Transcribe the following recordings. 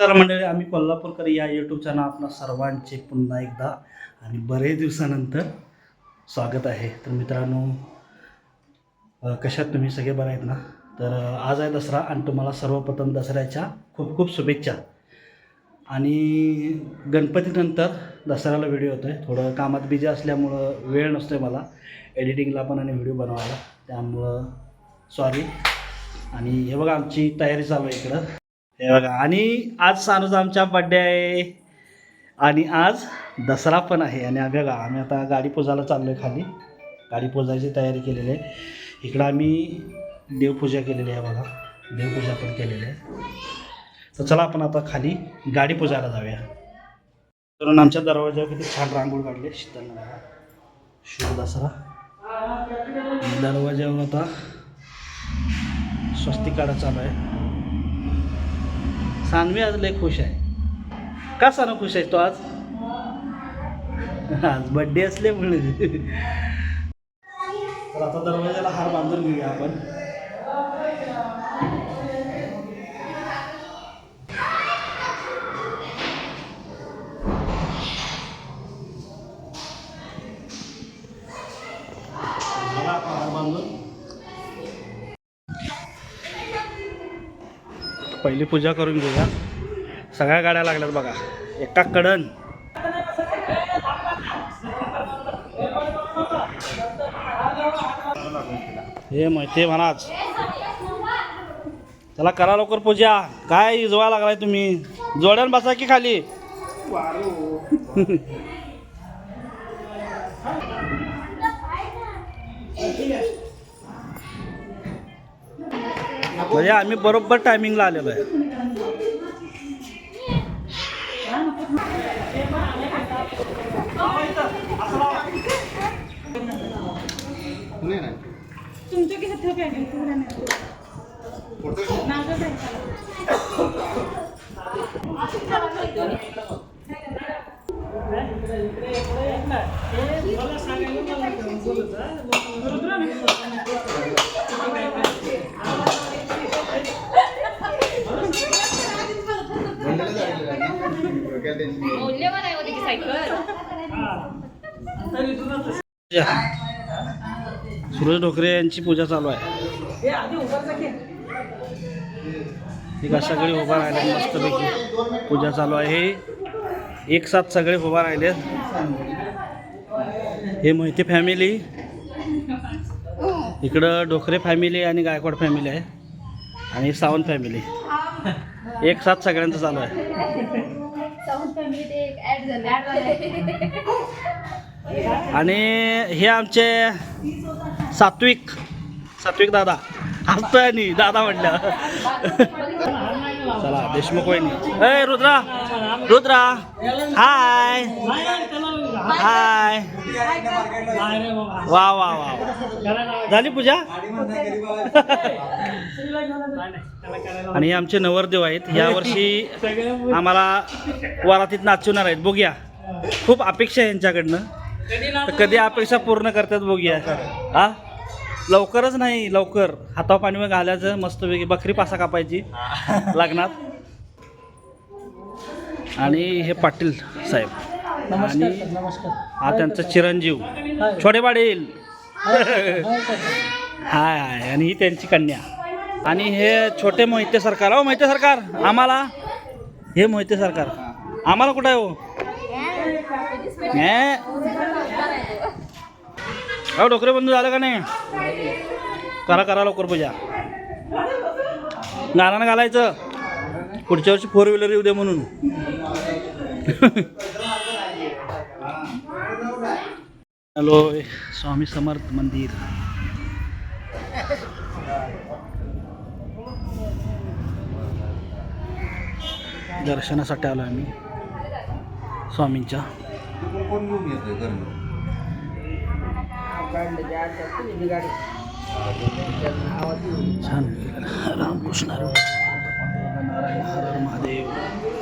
तर मंडळी आम्ही कोल्हापूरकर या यूट्यूब चॅनल आपल्या सर्वांचे पुन्हा एकदा आणि बरेच दिवसानंतर स्वागत आहे. तर मित्रांनो कशात तुम्ही सगळे बरं आहेत ना? तर आज आहे दसरा आणि तुम्हाला सर्वप्रथम दसऱ्याच्या खूप खूप शुभेच्छा. आणि गणपतीनंतर दसऱ्याला व्हिडिओ होतो आहे थोडं कामात बिझी असल्यामुळं वेळ नसतो आहे मला. एडिटिंगला पण आणि व्हिडिओ बनवायला. त्यामुळं सॉरी आणि हे बघा आमची तयारी चालू आहे इकडं. हे बघा आणि आज सानूचा आमच्या बड्डे आहे. आणि आज दसरा पण आहे. आणि आम्ही बघा आम्ही आता गाडी पोजायला चाललो आहे खाली. गाडी पोजायची तयारी केलेली आहे. इकडं आम्ही देवपूजा केलेली आहे बघा. देवपूजा पण केलेली आहे. तर चला आपण आता खाली गाडी पूजायला जाऊया. कारण आमच्या दरवाज्यावर किती छान रांगोळ काढली शीतल शुभ दसरा. दरवाजावर आता स्वस्तिकाडा चालू आहे. सानवी आज लय खुश आहे. का सानू खुश आहे तो आज? आज बड्डे असल्यामुळे. तर आता दरवाजाला हार बांधून घेऊया आपण. पहिली पूजा करून घेऊया. सगळ्या गाड्या लागल्यात बघा. एका कडन. हे माहिती महाराज. त्याला करा लवकर पूजा. काय इजवा लागलाय तुम्ही? जोड्यान बसा की खाली? म्हणजे आम्ही बरोबर टायमिंगला आलेलो आहे. तुमच्या की ठेव काय मौल्यवान आहे सायकल ढोकरे यांची पूजा चालू आहे. ठीक आहे सगळे उभा राहिले मस्तपैकी पूजा चालू आहे. हे एक साथ सगळे उभा राहिले हे मोहिते फॅमिली. इकडं ढोकरे फॅमिली आणि गायकवाड फॅमिली आहे. आणि सावंत फॅमिली. एक साथ सगळ्यांचं चालू आहे. साऊंड फॅमिलीत एक ऍड झालं. आणि हे आमचे सात्विक सात्विक दादा. हसतोय आणि दादा म्हटलं. चला देशमुख वहिनी. ए रुद्रा. रुद्रा. हाय हाय वा वा वा झाली पूजा? आणि हे आमचे नवरदेव आहेत. यावर्षी आम्हाला वरातीत नाचवणार आहेत. बघूया. खूप अपेक्षा आहे यांच्याकडनं. तर कधी अपेक्षा पूर्ण करतात बघूया. हा? लवकरच नाही लवकर. हातावर पाणी मग घालायचं मस्तपैकी बकरी पासा कापायची लग्नात आणि हे पाटील साहेब. आणि हा त्यांचा चिरंजीव. छोटे पाटील हाय हाय आणि ही त्यांची कन्या. आणि हे छोटे मोहिते सरकार. हो मोहिते सरकार आम्हाला. हे मोहिते सरकार. आम्हाला कुठं आहे हो? हे? अहो डोकरे बंधू झालं का नाही? करा करा लवकर पूजा. गाणं घालायचं. पुढच्या वर्षी फोर व्हीलर येऊ दे म्हणून. हॅलो स्वामी समर्थ मंदिर. दर्शनासाठी आलो आम्ही स्वामींच्या. छान. रामकृष्ण हरी. हर हर महादेव.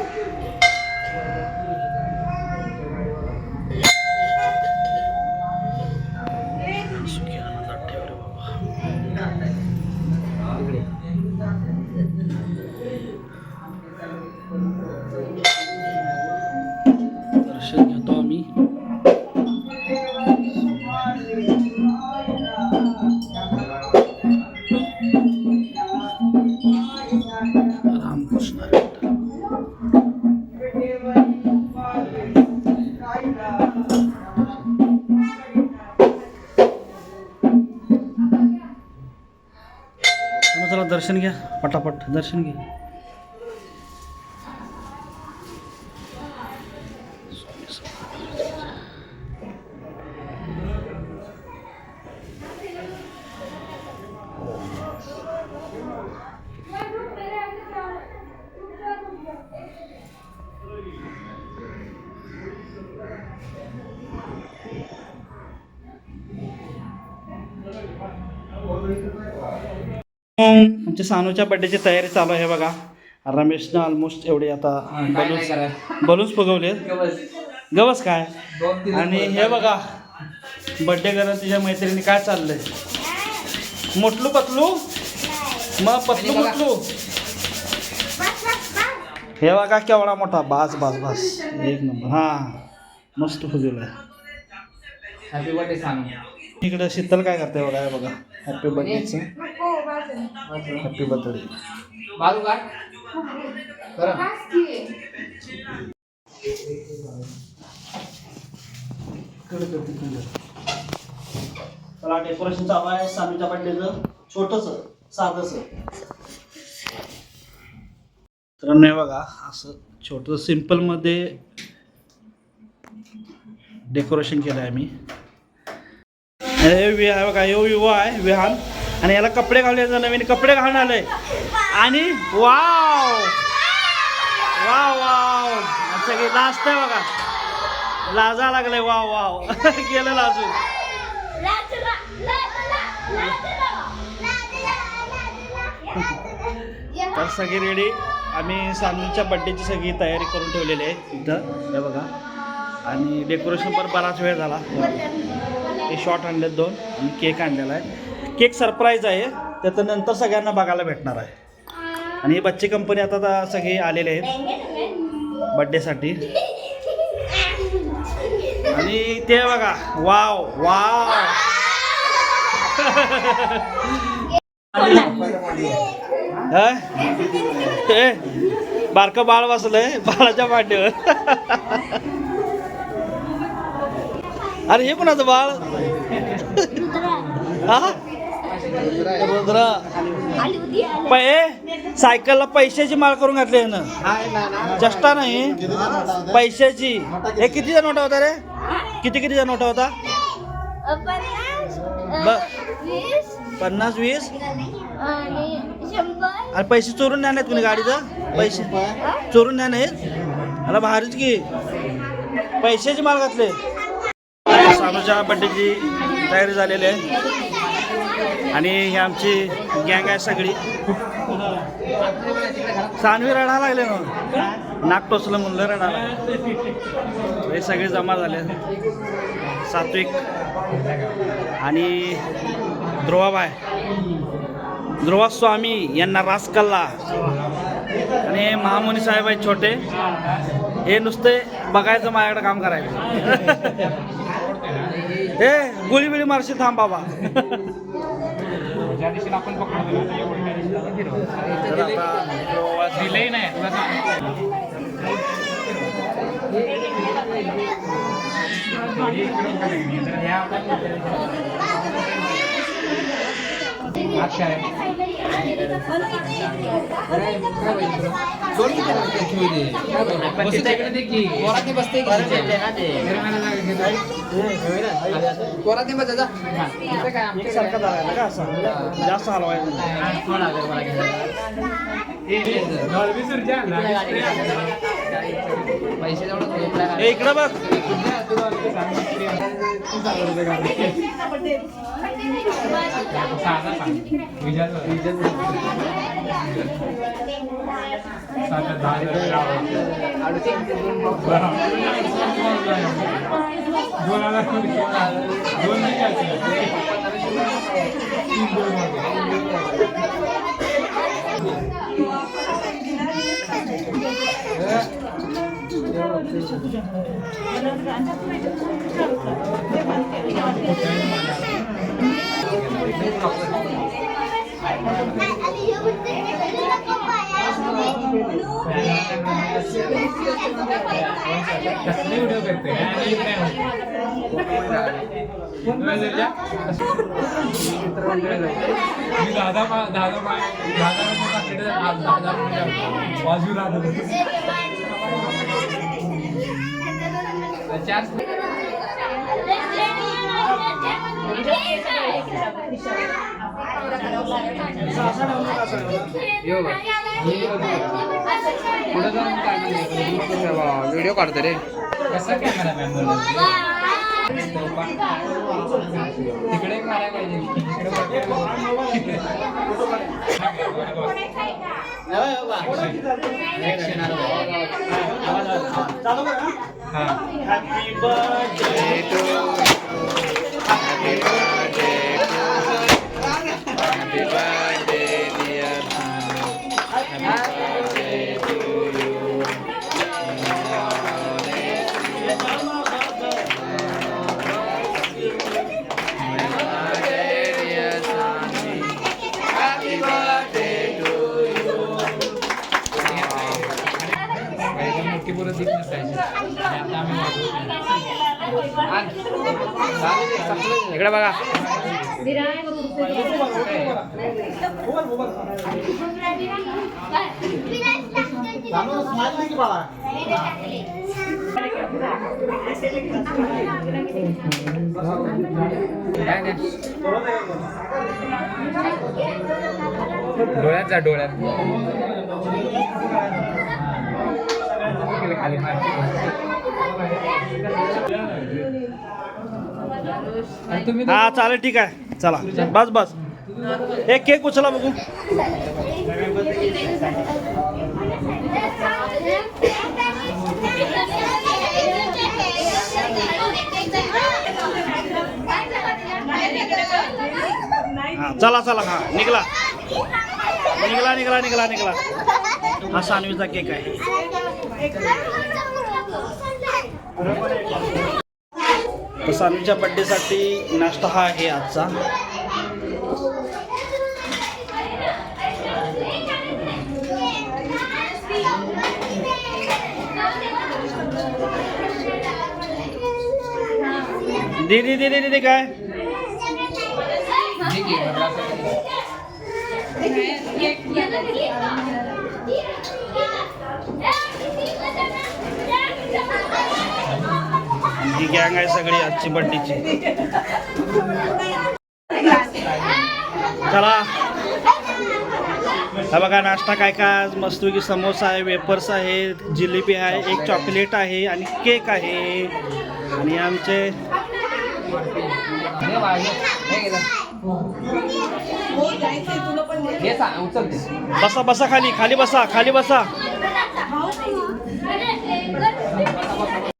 दर्शन घेतो आम्ही मग चला दर्शन घ्या पटापट दर्शन घ्या आमच्या सानूच्या बड्डेची तयारी चालू आहे बघा. रमेशनं ऑलमोस्ट एवढे आता बलून्स बलून्स फुगवले. गवस. काय? आणि हे बघा बड्डे करत तिच्या मैत्रिणी काय चाललंय? मोटलू पतलू? मग पतलू मोटलू? हे बघा केवढा मोठा बास बास बास. एक नंबर. हां मस्त फुगवलाय. हॅपी बर्थडे सांग इकडं शीतल काय करते बघा हे बघा हॅपी बर्थडेचं हॅपी बर्थडे बाजू काढ बरं चला डेकोरेशन चालू आहे. सामीच्या बड्डेचं छोटस साधस. तर नाही बघा असं छोटं सिंपलमध्ये डेकोरेशन केलं आहे मी हे वि आहे बघा यो विवाह आहे विहान. आणि याला कपडे घालण्याचं नवीन कपडे घालून आलंय. आणि वाव! Wow wow! सगळी सगळे लाजत आहे बघा. लाजा लागलंय वाव वाव. गेलं लाजून तर सगळी रेडी आम्ही सानूच्या बड्डेची सगळी तयारी करून ठेवलेली आहे इथं. हे बघा. आणि डेकोरेशन पण बराच वेळ झाला. हे शॉर्ट आणलेत दोन. आणि केक आणलेला आहे. केक सरप्राईज आहे. त्याचं नंतर सगळ्यांना बघायला भेटणार आहे. आणि बच्ची बच्चे कंपनी आता तर सगळे आलेले आहेत. बड्डेसाठी आणि ते बघा. वाव वाव हा? बारकं बाळ बसलंय. बाळाच्या पाठीवर. अरे हे कोणाचं बाळ? हा? रुद्रा पै सायकलला पैशाची माळ करून घातली आहे ना चष्टा नाही. पैशाची. हे कितीचा नोटा होता रे? किती कितीचा नोटा होता? पन्नास वीस? आणि पैसे चोरून नाही कुणी गाडीचं? पैसे चोरून नाही नाहीत? मला भारीच की. पैशाची माल घातले. सानूच्या बड्डेची तयारी झालेली आहे. आणि ही आमची गँग आहे सगळी. सानवी रडा लागले ना. नाक टोचलं म्हणलं रडाला हे सगळे जमा झाले. सात्विक आणि ध्रुवाबाय ध्रुवा स्वामी यांना रास कल्ला आणि महामुनी साहेब आहेत छोटे. हे नुसते बघायचं माझ्याकडे काम करायचं. ए गोळी बिळी मारशी थांब बाबा. ज्या दिवशी आपण पकडतो दिलंही नाही तुला सांग. हे इकडे बघा तुम्ही. तर ह्या आपण- आज काय? बस तिकडे दे की. फिरवायला जागा घेतो. हा, इथं काय आमच्याकडे एकसारखा धरायला का असं जास्त हलवायचं नाही. पैसे इकडे बघ. साधा दोन हजार दोन नाही घ्यायचे. तीन दोन हजार. कसले व्हिडिओ करते मी दादा दादा दादा दादा वाजू राहतो व्हिडिओ काढतो रे. कसा कॅमेरामॅन बोलतो तिकडे एक मारायला पाहिजे इकडे बघा काय नाही. डोळ्यात जा डोळ्यात खाली हा चालेल ठीक आहे. चला. बस बस. एक केक उचला बघू. हा चला चला. हा निघला. निघला निघला निघला निघला. हा सानवीचा केक आहे. तर सानवीच्या बड्डेसाठी नाश्ता हा आहे आजचा. दीदी दीदी दीदी काय? ही गँग आहे सगळी आजची बड्डीची. चला. हा बघा नाश्ता काय काय आज? मस्तपैकी समोसा आहे वेपर्स आहे जिलेबी आहे एक चॉकलेट आहे आणि केक आहे. आणि आमचे बसा बसा खाली खाली बसा खाली बसा अरे थांब असं पाया पडत असतं. होय का? सोनं घ्या सोन्यावर करावा राम राम सोनं घ्या सोन्यावर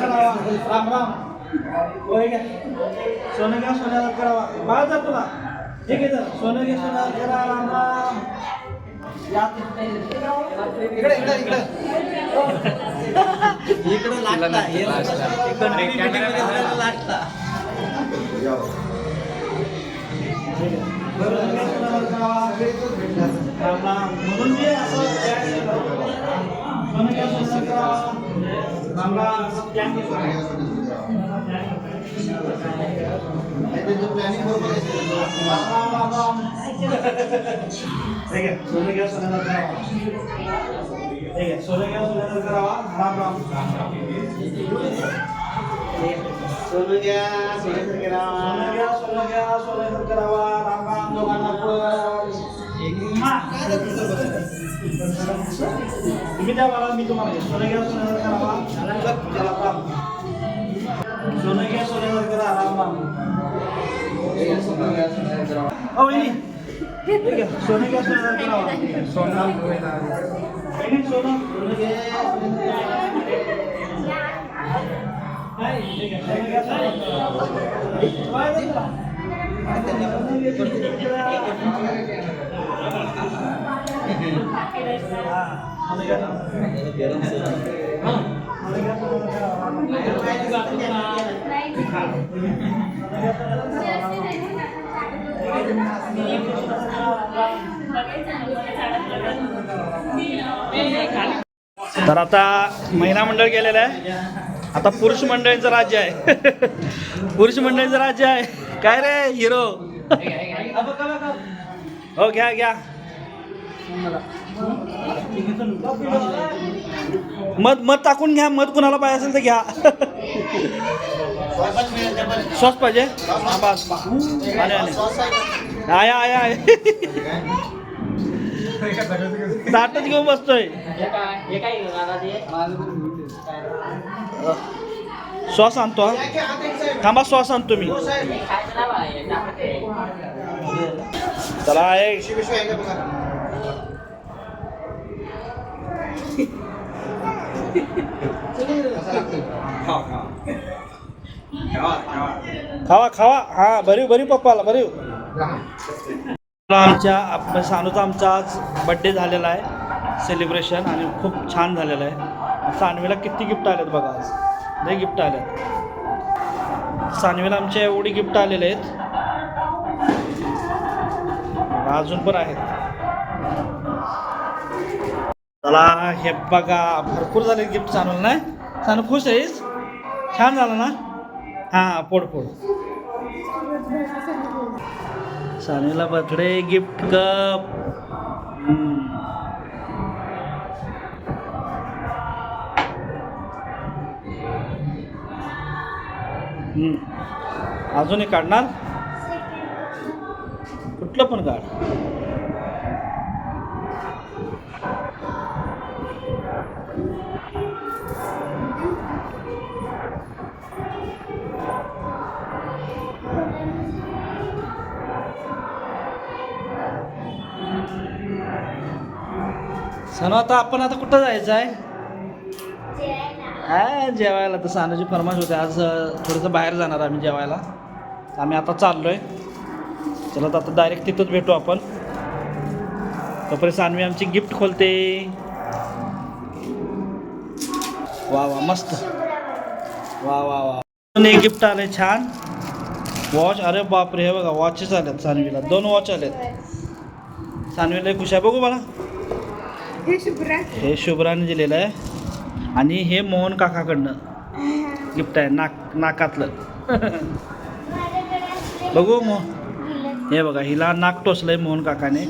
करावा राम राम. होय का सोनं घ्या सोन्यावर करावा बाळ जा तुला. ठीक आहे तर सोनं घ्या सोन्यावर करा राम राम. या इकडे इकडे इकडे. इकडे लागता हे लागता म्हणून मी असं सोनं घ्या सोन्यावर करावा राम राम असं plan केलं. राम राम राम ठीक आहे सोनं घ्या सोन्यावर करावा ठीक आहे सोनं घ्या सोन्यावर करावा राम राम सोनं घ्या सोन्यावर करावा सोनं घ्या सोनं घ्या सोन्यावर करावा राम राम दोघांना पण तुम्ही द्या मला मी तुम्हाला घेतो. सोनं घ्या सोन्यावर करावा चला, राम. सोनं घ्या सोन्यावर करा राम राम ओ वहिनी ठीक आहे सोनं घ्या सोन्यावर करावा सोनं वहिनी सोनं सोनं घ्या तर आता महिला मंडळ गेलेलं आहे. आता पुरुष मंडळींचं राज्य आहे. पुरुष मंडळींचं राज्य आहे. काय रे हिरो हो घ्या घ्या. मध मध टाकून घ्या मध कुणाला पाहिजे असेल तर घ्या. सॉस पाहिजे? हा, आले आया आया. ताटच घेऊन बसतोय. सॉस आणतो हा. थांबा सॉस आणतो मी. चला एक खावा खावा. हा भरीव भरीव पप्पाला भरीव. आमच्या आप- सानूचा आमचा आज बड्डे झालेला आहे. सेलिब्रेशन आणि खूप छान झालेलं आहे. सानवीला किती गिफ्ट आलेत बघा आज. लई गिफ्ट आलेत. सानवीला आमच्या एवढी गिफ्ट आलेले आहेत. अजून पण आहेत. चला हे बघा भरपूर झाले गिफ्ट सानूला नाही? सानू खुश आहेस? छान झालं ना? हां पोड पोड सानीला बर्थडे गिफ्ट कप. अजूनही काढणार? कुठलं पण काढ. सण आता आपण आता कुठं जायचं आहे? हा जेवायला. तर सानूची फरमाश होते आज थोडंसं बाहेर जाणार आम्ही जेवायला. आम्ही आता चाललो आहे चला तर आता डायरेक्ट तिथंच भेटू आपण. तोपर्यंत सानवी आमची गिफ्ट खोलते. वा वा मस्त. वा वा वा. गिफ्ट आले छान. वॉच अरे बापरे हे बघा वॉचेस आल्यात सानवीला. दोन वॉच आल्यात सानवीला खुश आहे. बघू मला. हे शुभ्राने दिलेलं आहे. आणि हे मोहन काकाकडनं. गिफ्ट आहे नाक नाकातलं. बघू मो हे बघा हिला नाक टोचलंय मोहन काकाने.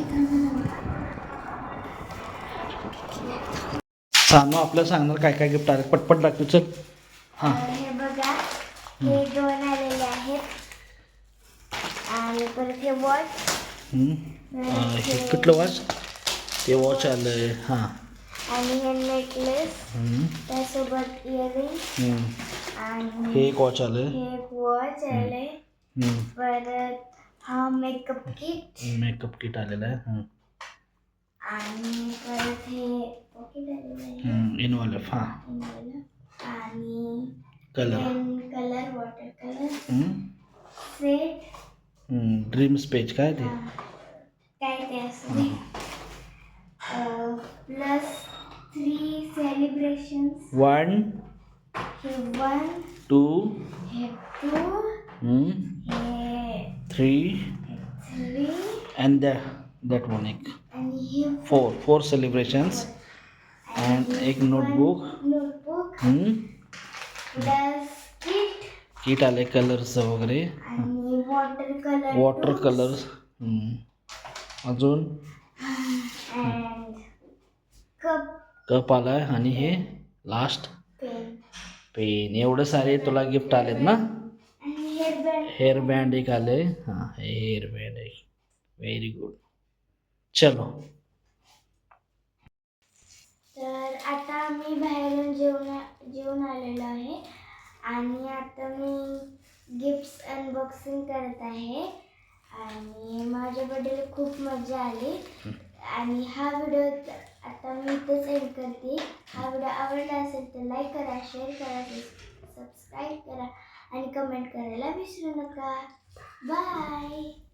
सांगू आपल्याला सांगणार काय काय गिफ्ट आले पटपट दाखव चल. हां. हे बघा हे दोन आलेले आहेत. आणि परत हे वॉच. हे कुठलं वॉच. ते वॉच हाँ हे एक हे एक आले हम्म. परत हा मेकअप किट मेकअप किट आलेलं आहे हम्म. आणि परत हे पॉकेट आलेलं आहे हाँ आणि colour colour water colour hmm. Set dreams page काय ते काय ते असं सेलिब्रेशन्स वन हे वन टू हे टू हे three three and that that one एक आणि हे फोर फोर सेलिब्रेशन्स अँड एक notebook notebook plus kit kit आले कलर्सचं वगैरे. आणि वॉटर कलर वॉटर कलर्स अजून? अँड कप कप आलाय आणि हे लास्ट पेन. एवढे सारे तुला गिफ्ट आलेत ना? हेअर बँड एक आले हां हेअर बँड आहे व्हेरी गुड चलो. तर आता मी बाहेरून जेवण जेवून आलेलो आहे. आणि आता मी गिफ्ट्स अनबॉक्सिंग करत आहे. आणि माझ्या बड्डेला खूप मजा आली. आणि हा व्हिडिओ आता मी इथेच एंड करते. हा व्हिडिओ आवडला असेल तर लाईक करा शेअर करा सबस्क्राईब करा आणि कमेंट करायला विसरू नका. बाय